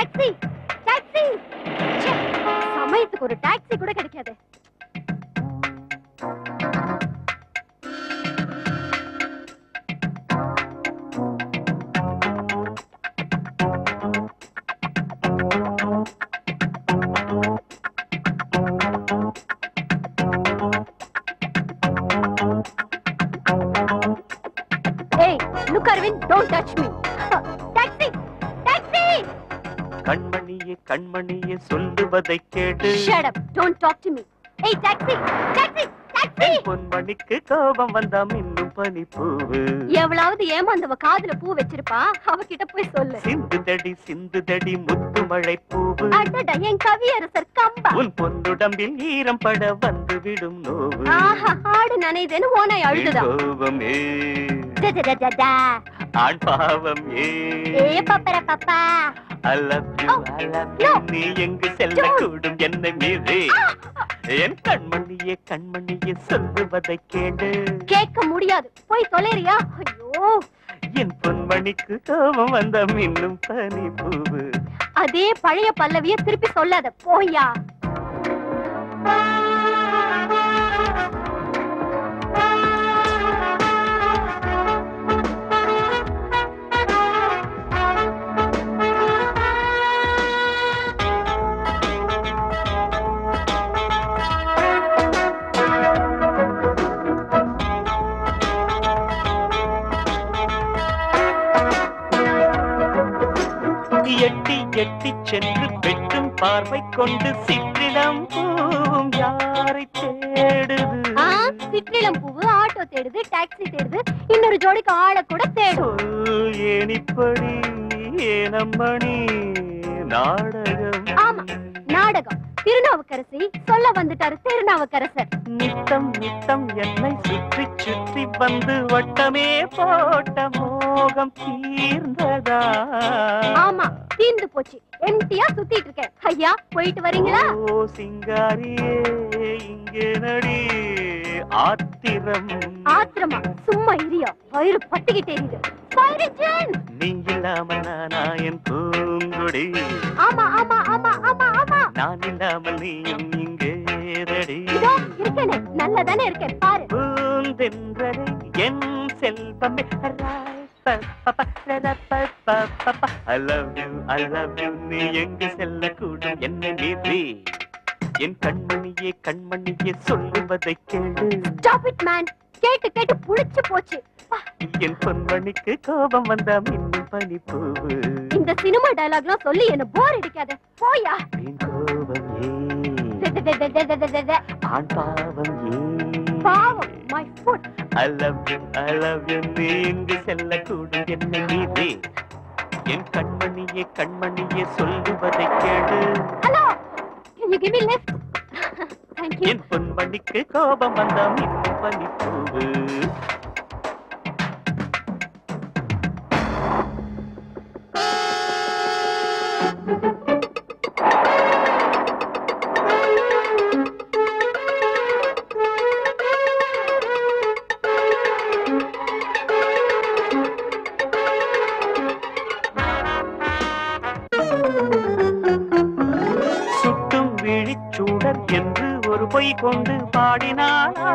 Taxi taxi ச்சே, சமயத்துக்கு ஒரு டாக்ஸி கூட கிடைக்காது. சொல்லுவதை கேடு. Shut up don't talk to me ஏய் டாக்ஸி டாக்ஸி டாக்ஸி என் பொன்மணிக்கு கோபம் வந்தா மின்னும் பனிப்பூவு. எவ்வளவு ஏமாந்தவ காதுல பூ வச்சிருப்பா? அவகிட்ட போய் சொல்லு. சிந்து தடி சிந்து தடி முத்து மழை பூவு அடடா என் கவியரசர் கம்பா. உன் பொன்னுடம்பில் ஈரம் பட வந்து விடும் நோவு. ஆஹா ஆடு நனைதேன்னு ஓனாய் அழுதுதா கோபம். ஏ டா, டா, டா, டா, டா. ஆண் பாவம் ஏ. பப்பர Papa? I love you, I love you. no. நீ எங்கு செல்ல கூடும் என்னை மீறி? என் கண்மணியே கண்மணியே சொல்லுவதை கேடு கேட்க முடியாது. போய் தொலைறியா? ஐயோ. என் பொன்மணிக்கு கோபம் வந்த மின்னும் பனி பூவு அதே பழைய பல்லவிய திருப்பி சொல்லாத. போயா சென்று வெட்டும் பார்வை கொண்டு சிற்றிடம் பூவும் யாரை தேடுது? ஆ, சிற்றிளம் பூவு ஆட்டோ தேடுது டாக்ஸி தேடுது இன்னொரு ஜோடிக்கு ஆளை கூட தேடும். சொல் ஏன் இப்படி ஏனம்மணி நாடகம். ஆமா. நாடகம். திருநாவுக்கரசி சொல்ல வந்துட்டாரு திருநாவுக்கரசர். நித்தம் நித்தம் என்னை சுற்றி சுற்றி வந்து வட்டமே போட்ட மோகம் தீர்ந்ததா? ஆமா தீந்து போச்சு. எம்டியா சுத்திட்டு இருக்கேன். ஐயா போயிட்டு வரீங்களா? ஓ சிங்காரியே இங்கே நடி. ஆத்திரம். ஆத்திரமா? சும்மா இரியா வயிறு பத்திக்கிட்டே எரியுது பைரஜன்! நீ நானா என் பூங்கொடி? ஆமா ஆமா ஆமா ஆமா ஆமா. நான் இல்லாமல் நீயும் இங்கே ரெடி. இதோ இருக்கேனே நல்லா தானே இருக்கேன் பாரு. பூந்தென்றலை என் செல்வமே. I love you I love you நீ எங்கு செல்லக்கூடும் என்ன நீதி என் கண்மணியே கண்மணியே சொல்லுவதை கேளு. ஸ்டாப் இட் மேன் கேட்டு கேட்டு புளிச்சு போச்சு. என் பொன்மணிக்கு கோபம் வந்தா மின்னும் பனி பூவு இந்த சினிமா டயலாக்லாம் சொல்லி என்ன போர் அடிக்காத. போயா. என் கோபம் ஏ ஆண் பாவம் ஏ பாவம் my foot I love you I love you நீ இங்கு செல்லக்கூடும் என்ன நீதி என் கண்மணியே கண்மணியே சொல்லுவதை கேடு hello can you give me lift? Thank you. என் பொன்மணிக்கு கோபம் வந்தா மின் பனி விழிச்சூடர் என்று ஒரு பொய் கொண்டு பாடினாளா?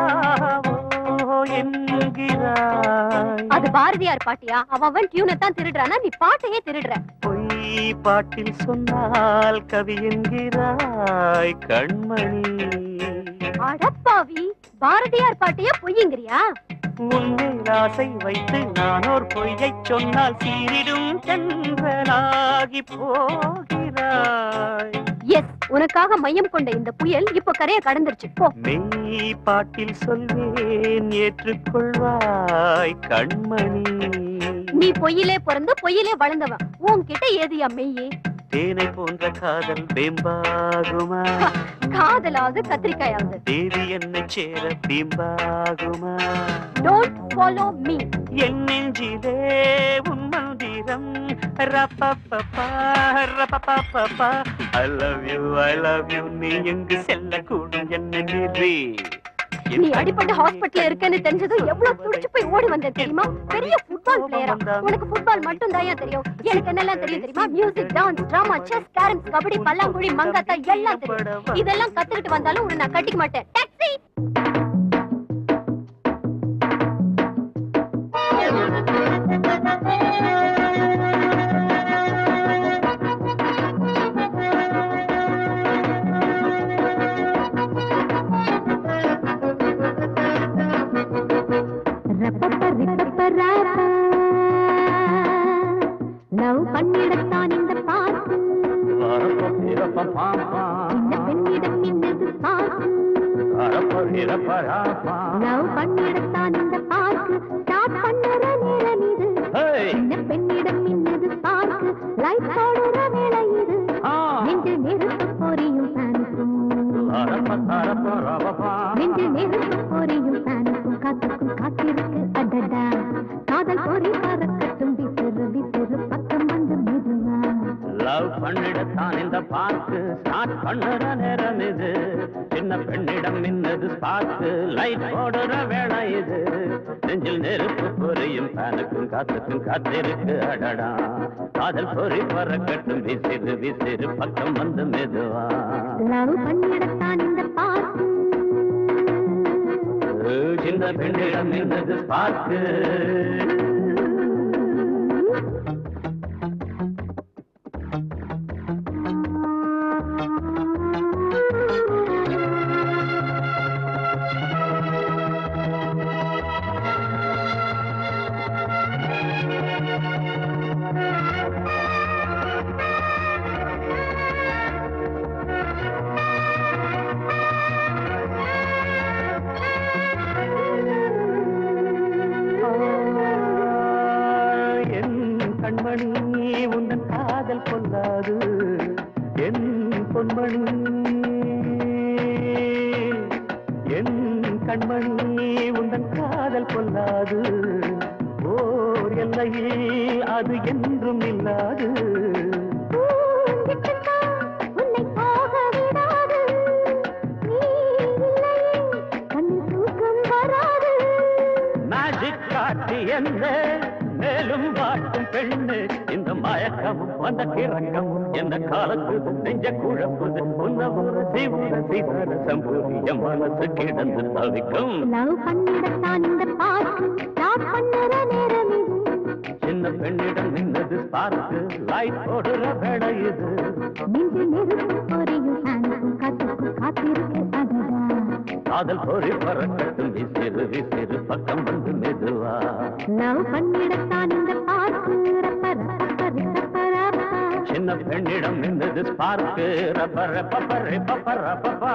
ஓ என்கிறாய். அது பாரதியார் பாட்டியா? அவன் டியூனை தான் திருடுறானா? நீ பாட்டையே திருடுற. பொய் பாட்டில் சொன்னால் கவி என்கிறாய் கண்மணி. அடப்பாவி பாரதியார் பாட்டையே பொய்யுங்கிறியா? உன்மேல் ஆசை வைத்து நானோர் பொய்யைச் சொன்னால் சீரிடும் சென்றலாகி போகிறாய். எஸ் உனக்காக மையம் கொண்ட இந்த புயல் இப்போ கரையை கடந்துருச்சு. போ. மெய் பாட்டில் சொல்வேன் ஏற்றுக்கொள்வாய் கண்மணி. நீ பொய்யிலே பிறந்து பொய்யிலே வளர்ந்தவன் உன்கிட்ட ஏதியா மெய்யே? தேனை போன்ற காதல் வேம்பாகுமா? காதலாவது கத்திரிக்காயாவது தேவி என்னை சேர பிம்பாகுமா? டோன்ட் ஃபாலோ மீ என் நெஞ்சிலே உன் மந்திரம். ரப்பப்பப்பா, ரப்பப்பப்பா. I love you, I love you. நீ எங்கு செல்லக்கூடும் என்னை மீறி நீ அடிபட்டு ஹாஸ்பிட்டல்ல இருக்கேன்னு தெரிஞ்சதும் எவ்வளவு துடிச்சு போய் ஓடி வந்த தெரியுமா? பெரிய ஃபுட்பால் பிளேயரா உனக்கு ஃபுட்பால் மட்டும் தான் தெரியும் எனக்கு என்னெல்லாம் தெரியும் தெரியுமா? Music dance drama chess carroms kabaddi பல்லாங்குழி மங்காத்தா எல்லாம் தெரியும். இதெல்லாம் கத்துக்கிட்டு வந்தாலும் உன்னை நான் கட்டிக்க மாட்டேன். டாக்ஸி லவ் பண்ணிடத்தான் இந்த பாட்டு. இந்த பெண்ணிடம் இன்னது பாட்டு பண்ணிடத்தான் இந்த பண்ணுற நேரம் இது. சின்ன பெண்ணிடம் மின்னது ஸ்பார்க்கு லைட் போடுற வேலை இது. நெஞ்சில் நெருப்பு பொரியும் ஃபேனுக்கும் காத்துக்கும் காத்திருக்கு. அடடா. காதல் பொறி பறக்கட்டும் விசிறு விசிறு பக்கம் வந்து மெதுவா. லவ் பண்ணிடத்தான் இந்த பாட்டு சின்ன பெண்ணிடம் மின்னது ஸ்பார்க்கு காதல் கொள்ளாது என் பொன்மணி சிவர சம்பூரிய மனசு கிடந்து தவிக்கும் லவ் பண்ணிடத்தான் இந்த பாட்டு ஸ்டார்ட் பண்ணுற நேரம் இது. சின்ன பெண்ணிடம் நின்னது பார்த்து லைட் போடுற வேலை இது. நெருப்பு பொரியும் ஃபேனுக்கும் காத்துக்கும் காத்திருக்கு காதல் பொறி பறக்கட்டும் விசிறு விசிறு பக்கம் வந்து மெதுவா. லவ் பண்ணிடத்தான் இந்த பாட்டு சின்ன பெண்ணிடம் நின்னது ஸ்பார்க்கு ரப்ப ரப்ப ரப்ப ரப்பா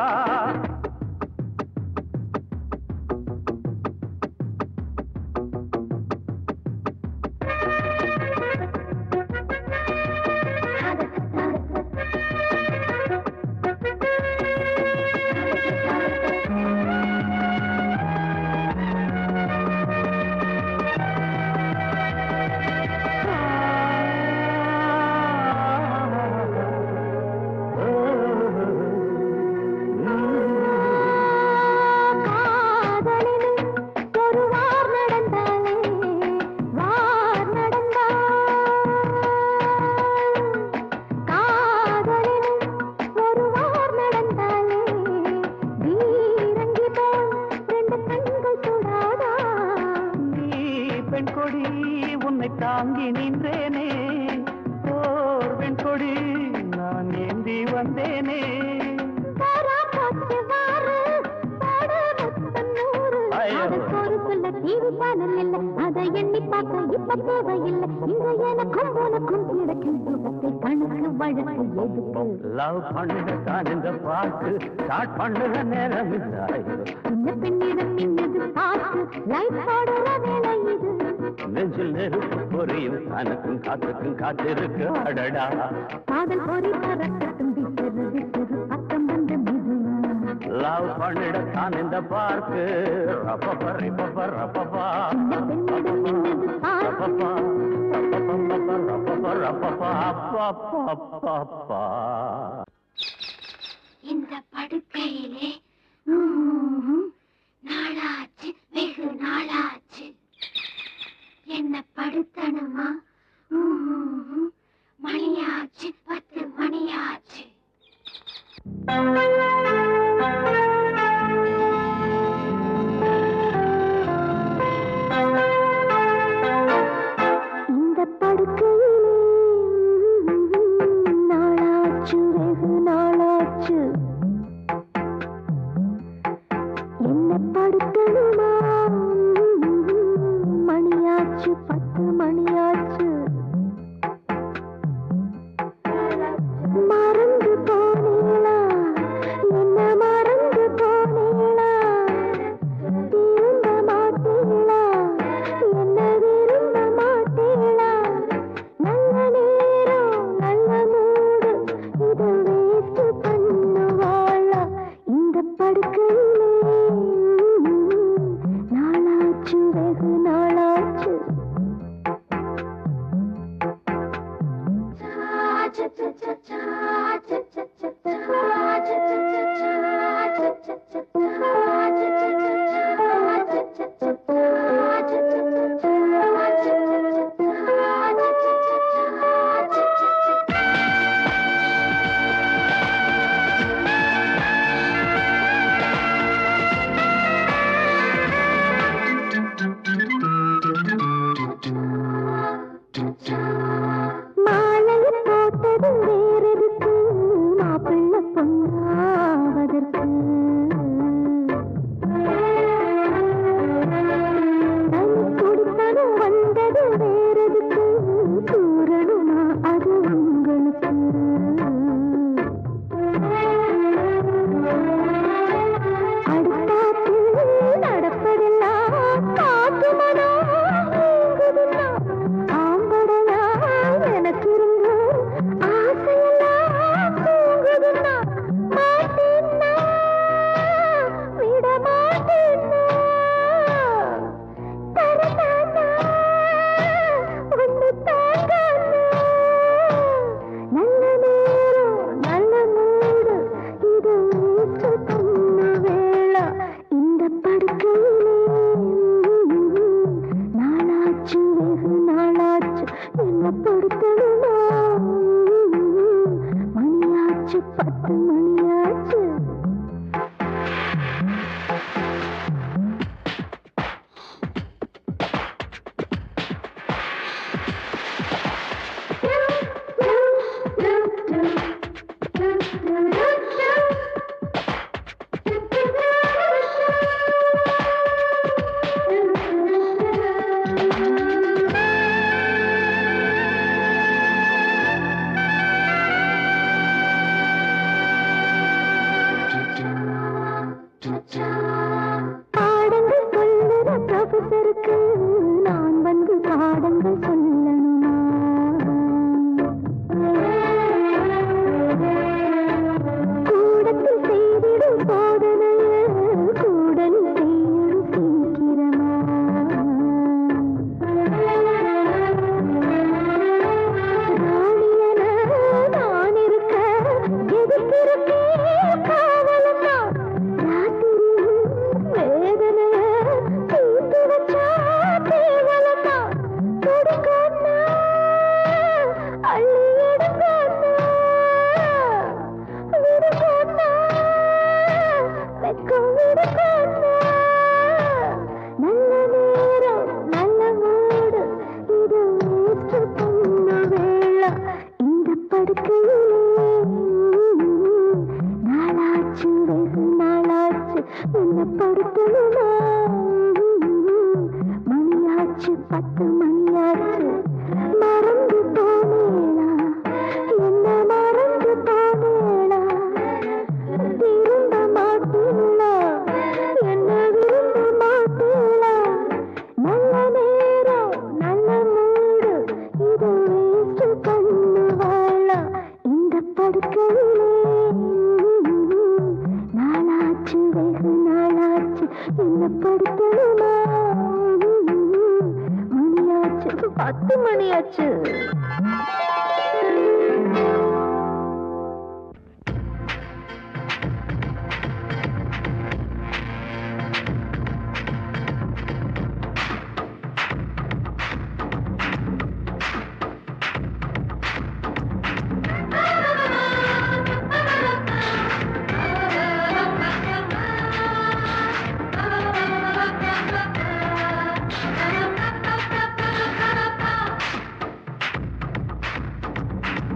இல்ல அதை எண்ணி பார்க்க இப்ப தேவையில்லை. இங்க எனக்கும் உனக்கும் கிடைக்கும் சுகத்தை கணக்கு வழக்கு எதுக்கு லவ் பண்ணதான் இந்த பாட்டு ஸ்டார்ட் பண்ணுற நேரம் சின்ன பெண்ணிடம் நின்னது பார்த்து லைட் போடுற வேலை இது. நெஞ்சில் நெருப்பு பொரியும். கனக்கும் காத்துக்கும் காத்திருக்கு. அடடா. காதல் பொறி பறக்கட்டும். விசிறு லவ் பண்ணிடத்தான் இந்த பார்க்கு ரப்பப்ப ரிப்பப்ப ரப்பப்பா ரப்பப்பா ரப்பப்பா ரப்பப்பா ரப்பப்பா அப்பப்பப்பா இந்த படுக்கையிலே நாளாச்சு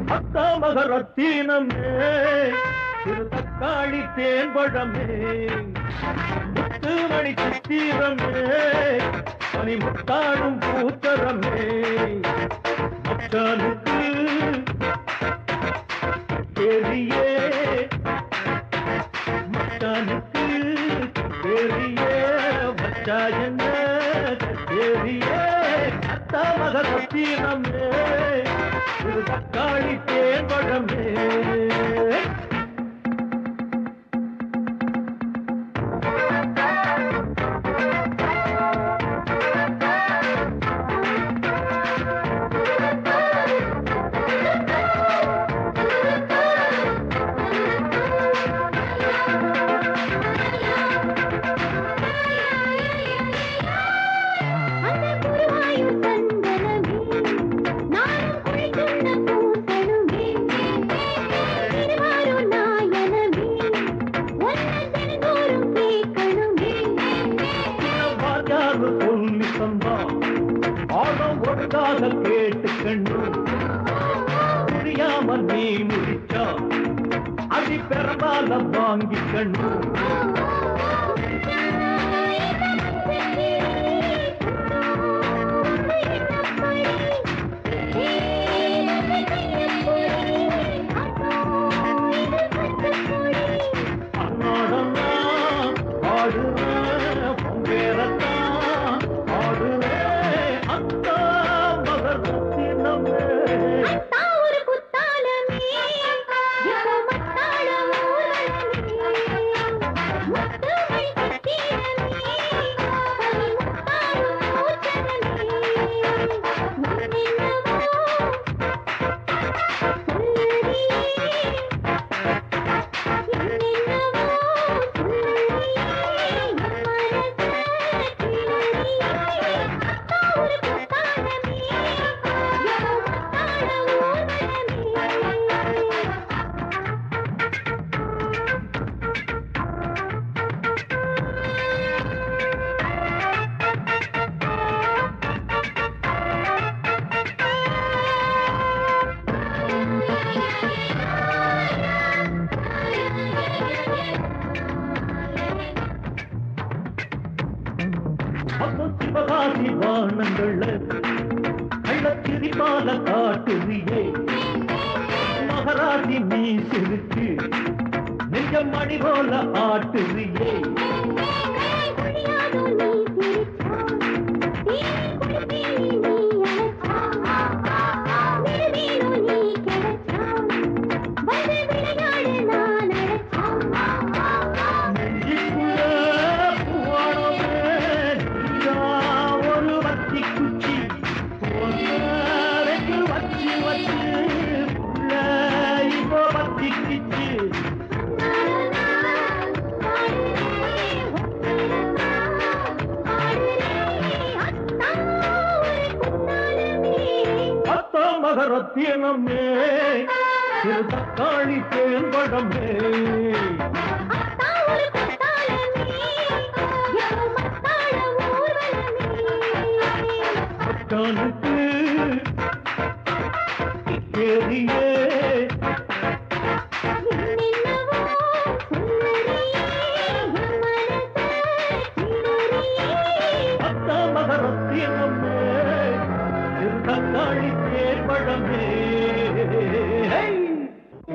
அத்தாமகரத்தீனமே திரு தக்காளி தேன்பழமே. முத்துமணி சித்திரமே. பனிமுத்தாடும் பூத்தரமே. மச்சானுக்கு பெரியே. மச்சானுக்கு பெரியே. மச்சா என்ன பெரியே. அத்தாமகரத்தீனமே தக்காளி தேன்பழமே அந்த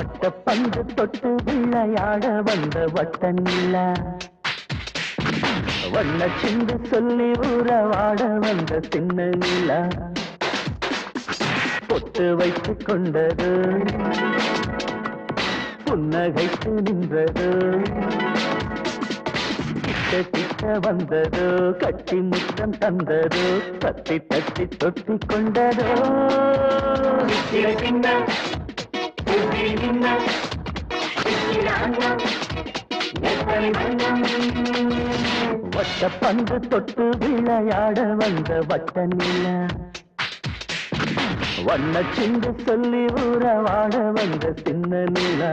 வட்ட பந்து தொட்டு விளையாட வந்த வட்ட வண்ண சிந்து சொல்லி உறவாட வந்த சின்ன நிலா பொட்டு வைத்து கொண்டது. புன்னகைத்து நின்றது. கிட்ட கிட்ட வந்ததோ. கட்டி முத்தம் தந்ததோ. தட்டி தட்டி தொட்டி கொண்டதோ. வட்ட பந்து தொட்டு விளையாட வந்த வட்ட நில வண்ண சிந்து சொல்லி உறவாட வந்த சின்ன நிலா.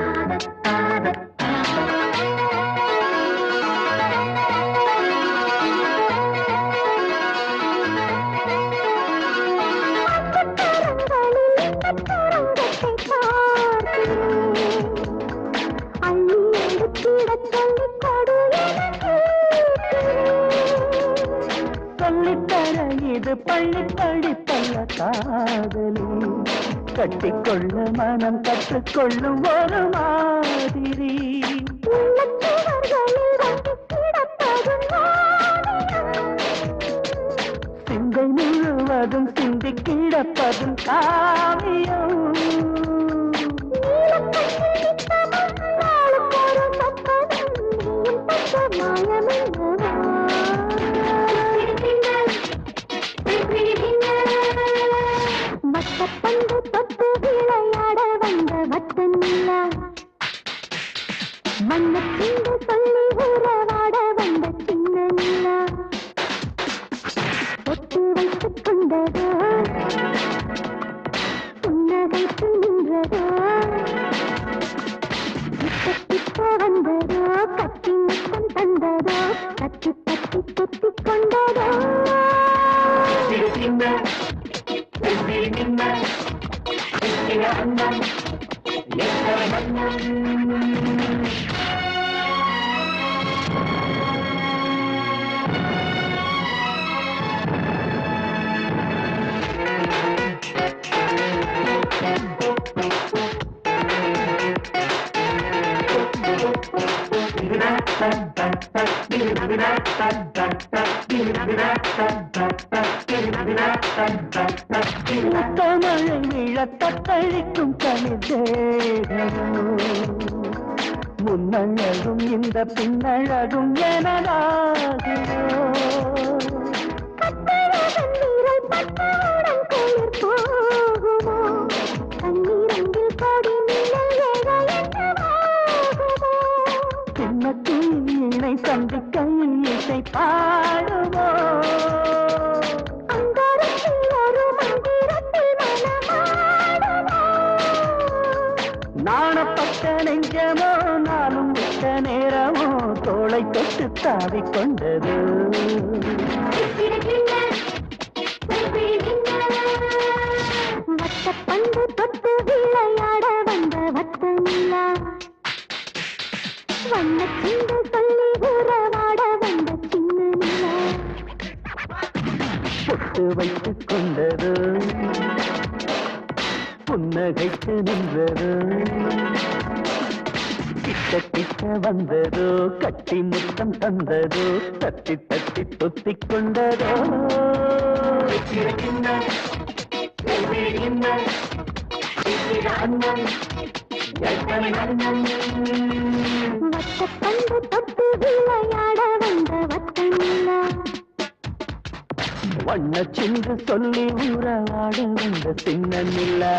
இது பள்ளி படிப்பல்ல காதலி. கட்டிக்கொள்ள மனம் கற்றுக்கொள்ளும் ஒரு மாதிரி. சிந்தை முழுவதும் சிந்தி கிடப்பதும் காவியம். நிழல் ஏக என்னவாகுமோ சின்ன தீயினை சந்திக்கையில் இசை பாடும் பட்ட நெஞ்சமோ நாளும் விட்ட நேரமோ தோளை தொட்டு தாவிக் கொண்டது. வட்டப்பந்து தொட்டு விளையாட வந்த வட்ட வண்ண சிந்து சொல்லி உறவாட வந்த சின்ன பொட்டு வைத்துக் கொண்டது. புன்னகைத்து நின்றது. வந்ததோ கட்டி முத்தம் தந்ததோ தட்டி தட்டி தொத்திக் கொண்டதோ. வட்டப்பந்து தொட்டு விளையாட வந்த வட்ட வண்ண சிந்து சொல்லி உறவாட வந்த சின்னமில்லா.